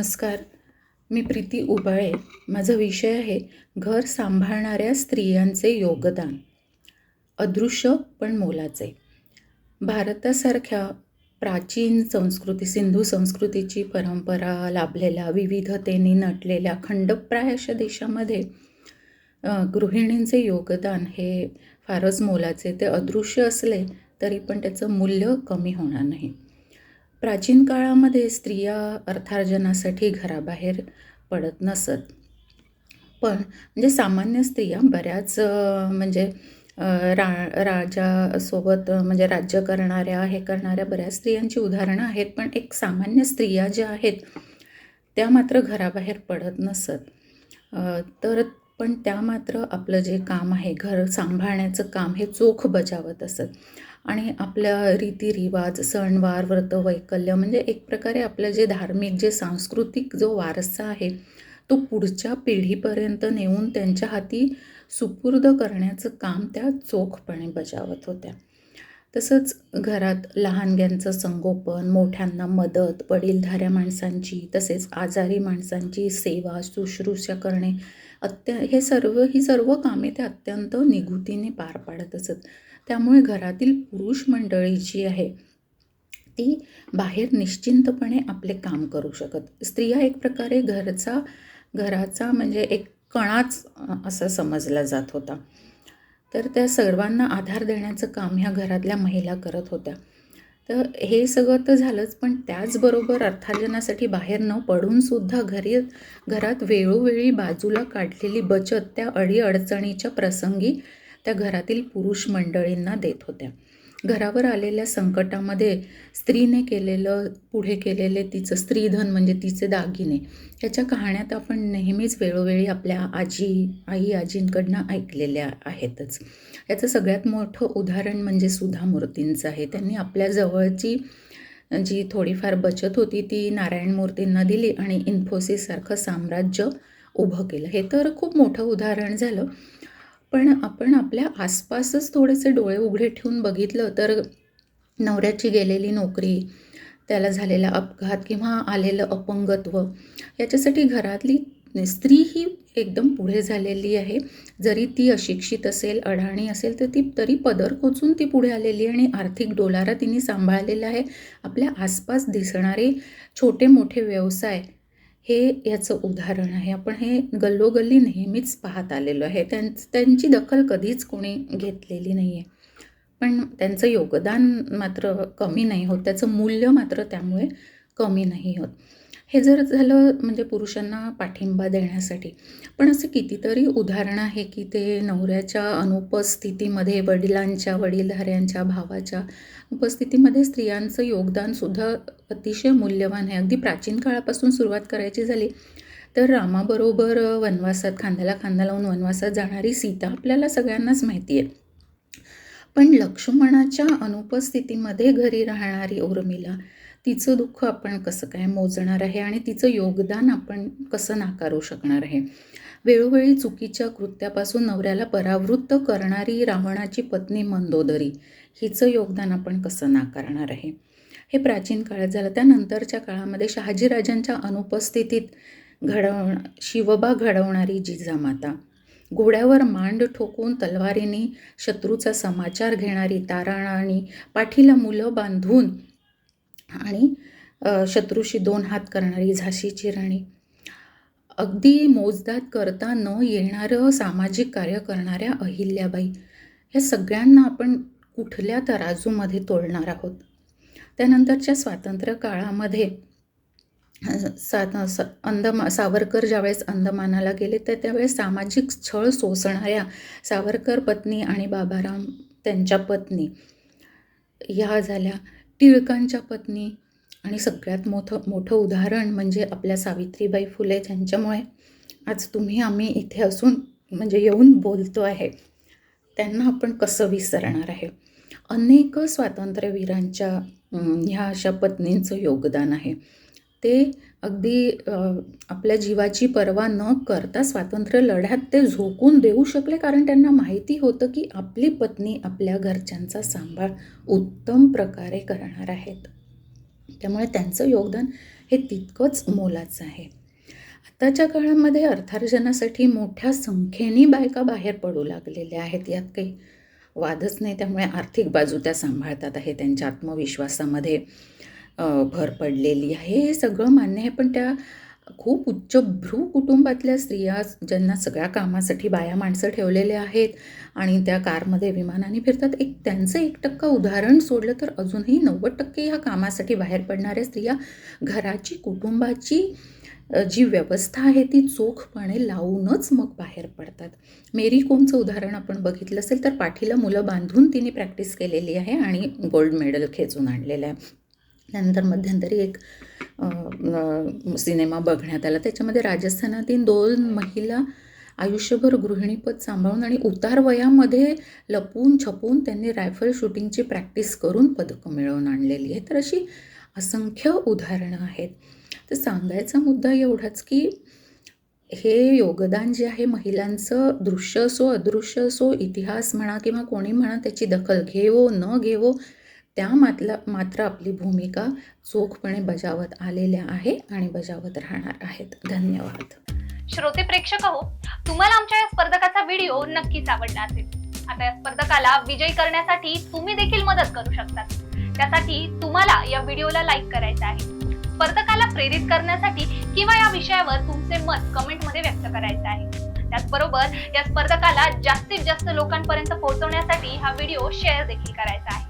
नमस्कार. मी प्रीती उबाळे. माझा विषय आहे घर सांभाळणाऱ्या स्त्रियांचे योगदान. अदृश्य पण मोलाचे. भारतासारख्या प्राचीन संस्कृती सिंधू संस्कृतीची परंपरा लाभलेल्या विविधतेने नटलेल्या खंडप्राय अशा देशामध्ये गृहिणींचे योगदान हे फारच मोलाचे. ते अदृश्य असले तरी पण त्याचं मूल्य कमी होणार नाही. प्राचीन काळामध्ये स्त्रिया अर्थार्जनासाठी घराबाहेर पडत नसत. पण म्हणजे सामान्य स्त्रिया बऱ्याच म्हणजे रा राजासोबत म्हणजे राज्य करणाऱ्या हे करणाऱ्या बऱ्याच स्त्रियांची उदाहरणं आहेत. पण एक सामान्य स्त्रिया ज्या आहेत त्या मात्र घराबाहेर पडत नसत. तर पण त्या मात्र आपलं जे काम आहे घर सांभाळण्याचं काम हे चोख बजावत असत. आणि आपल्या रीतिरिवाज सणवार व्रत वैकल्य म्हणजे एक प्रकारे आपलं जे धार्मिक जे सांस्कृतिक जो वारसा आहे तो पुढच्या पिढीपर्यंत नेऊन त्यांच्या हाती सुपूर्द करण्याचं काम त्या चोखपणे बजावत होत्या. तसंच घरात लहानग्यांचं संगोपन मोठ्यांना मदत वडीलधाऱ्या माणसांची तसेच आजारी माणसांची सेवा शुश्रूषा करणे अत्य हे सर्व ही सर्व कामे ते अत्यंत निगुतीने पार पाडत असत. त्यामुळे घरातील पुरुष मंडळी जी आहे ती बाहेर निश्चिंतपणे आपले काम करू शकत. स्त्रिया एक प्रकारे घरचा घराचा म्हणजे एक कणाच असा असं समजला जात होता. तर त्या सर्वांना आधार देण्याचं काम ह्या घरातल्या महिला करत होत्या. तर हे सगळं तर झालंच पण त्याचबरोबर अर्थार्जनासाठी बाहेर न पडूनसुद्धा घरी घरात वेळोवेळी बाजूला काढलेली बचत त्या अडीअडचणीच्या प्रसंगी त्या घरातील पुरुष मंडळींना देत होत्या. घरावर आलेल्या संकटामध्ये स्त्रीने केलेलं पुढे केलेले तिचं स्त्रीधन म्हणजे तिचे दागिने. ह्याच्या कहाण्यात आपण नेहमीच वेळोवेळी आपल्या आजी आई आजींकडनं ऐकलेल्या आहेतच. याचं सगळ्यात मोठं उदाहरण म्हणजे सुधा मूर्तींचं आहे. त्यांनी आपल्या जवळची जी थोडीफार बचत होती ती नारायण मूर्तींना दिली आणि इन्फोसिससारखं साम्राज्य उभं केलं. हे तर खूप मोठं उदाहरण झालं. पण आपण आपल्या आसपासच थोडेसे डोळे उघडे ठेवून बघितलं तर नवऱ्याची गेलेली नोकरी त्याला झालेला अपघात किंवा आलेलं अपंगत्व याच्यासाठी घरातली स्त्री ही एकदम पुढे झालेली आहे. जरी ती अशिक्षित असेल अडाणी असेल तर ती तरी पदर कोचून ती पुढे आलेली आहे आणि आर्थिक डोलारा तिने सांभाळलेला आहे. आपल्या आसपास दिसणारे छोटे मोठे व्यवसाय हे याचं उदाहरण आहे. आपण हे गल्लोगल्ली नेहमीच पाहत आलेलो आहे. त्यां त्यांची दखल कधीच कोणी घेतलेली नाही आहे पण त्यांचं योगदान मात्र कमी नाही होत. त्याचं मूल्य मात्र त्यामुळे कमी नाही होत. हे जर झालं म्हणजे पुरुषांना पाठिंबा देण्यासाठी पण असं कितीतरी उदाहरणं आहे की ते नवऱ्याच्या अनुपस्थितीमध्ये वडिलांच्या वडीलधाऱ्यांच्या भावाच्या उपस्थितीमध्ये स्त्रियांचं योगदानसुद्धा अतिशय मूल्यवान आहे. अगदी प्राचीन काळापासून सुरुवात करायची झाली तर रामाबरोबर वनवासात खांद्याला खांदा लावून वनवासात जाणारी सीता आपल्याला सगळ्यांनाच माहिती आहे. पण लक्ष्मणाच्या अनुपस्थितीमध्ये घरी राहणारी उर्मिला तिचं दुःख आपण कसं काय मोजणार आहे आणि तिचं योगदान आपण कसं नाकारू शकणार आहे? वेळोवेळी चुकीच्या कृत्यापासून नवऱ्याला परावृत्त करणारी रावणाची पत्नी मंदोदरी हिचं योगदान आपण कसं नाकारणार आहे? हे प्राचीन काळात झालं. त्यानंतरच्या काळामध्ये शहाजीराजांच्या अनुपस्थितीत घडव शिवबा घडवणारी जिजामाता घोड्यावर मांड ठोकून तलवारीने शत्रूचा समाचार घेणारी ताराणी पाठीला मुलं बांधून आणि शत्रूशी दोन हात करणारी झाशीची राणी. अगदी मोजदाद करता न येणारं सामाजिक कार्य करणाऱ्या अहिल्याबाई ह्या सगळ्यांना आपण कुठल्या तराजूमध्ये तोडणार आहोत? त्यानंतरच्या स्वातंत्र्य काळामध्ये सा अंदमा सावरकर ज्यावेळेस अंदमानाला गेले तर त्यावेळेस सामाजिक छळ सोसणाऱ्या सावरकर पत्नी आणि बाबाराम त्यांच्या पत्नी ह्या झाल्या. टिळकांच्या पत्नी. आणि सगळ्यात मोठं मोठं उदाहरण म्हणजे आपल्या सावित्रीबाई फुले ज्यांच्यामुळे आज तुम्ही आम्ही इथे असून म्हणजे येऊन बोलतो आहे. त्यांना आपण कसं विसरणार आहे? अनेक स्वातंत्र्यवीरांच्या ह्या अशा पत्नींचं योगदान आहे. ते अगदी आपल्या जीवाची पर्वा न करता स्वातंत्र्य लढ्यात ते झोकून देऊ शकले. कारण त्यांना माहिती होतं की आपली पत्नी आपल्या घरच्यांचा सांभाळ उत्तम प्रकारे करणार आहेत. त्यामुळे त्यांचं योगदान हे तितकंच मोलाचं आहे. आत्ताच्या काळामध्ये अर्थार्जनासाठी मोठ्या संख्येने बायका बाहेर पडू लागलेल्या आहेत. यात काही वादच नाही. त्यामुळे आर्थिक बाजू त्या सांभाळतात आहे. त्यांच्या आत्मविश्वासामध्ये भर पडलेली आहे. हे सगळं मान्य आहे पण त्या खूप उच्चभ्रू कुटुंबातल्या स्त्रिया ज्यांना सगळ्या कामासाठी बाया माणसं ठेवलेले आहेत आणि त्या कारमध्ये विमानाने फिरतात एक त्यांचं एक टक्का उदाहरण सोडलं तर अजूनही नव्वद टक्के ह्या कामासाठी बाहेर पडणाऱ्या स्त्रिया घराची कुटुंबाची जी व्यवस्था आहे ती चोखपणे लावूनच मग बाहेर पडतात. मेरी कोमचं उदाहरण आपण बघितलं असेल तर पाठीला मुलं बांधून तिने प्रॅक्टिस केलेली आहे आणि गोल्ड मेडल खेचून आणलेलं आहे. त्यानंतर मध्यंतरी एक सिनेमा बघण्यात आला. त्याच्यामध्ये राजस्थानातील दोन महिला आयुष्यभर गृहिणीपद सांभाळून आणि उतार वयामध्ये लपून छपून त्यांनी रायफल शूटिंगची प्रॅक्टिस करून पदकं मिळवून आणलेली आहे तर अशी असंख्य उदाहरणं आहेत. तर सांगायचा मुद्दा एवढाच की हे योगदान जे आहे महिलांचं दृश्य असो अदृश्य असो इतिहास म्हणा किंवा कोणी म्हणा त्याची दखल घेवो न घेवो त्या मातला मात्र आपली भूमिका चोखपणे बजावत आलेल्या आहे आणि बजावत राहणार आहेत. धन्यवाद. श्रोते प्रेक्षक हो तुम्हाला आमच्या या स्पर्धकाचा व्हिडिओ नक्कीच आवडला असेल. आता या स्पर्धकाला विजयी करण्यासाठी तुम्ही देखील मदत करू शकता. त्यासाठी तुम्हाला या व्हिडिओला लाईक करायचं आहे. स्पर्धकाला प्रेरित करण्यासाठी किंवा या विषयावर तुमचे मत कमेंटमध्ये व्यक्त करायचं आहे. त्याचबरोबर या स्पर्धकाला जास्तीत जास्त लोकांपर्यंत पोहोचवण्यासाठी हा व्हिडिओ शेअर देखील करायचा आहे.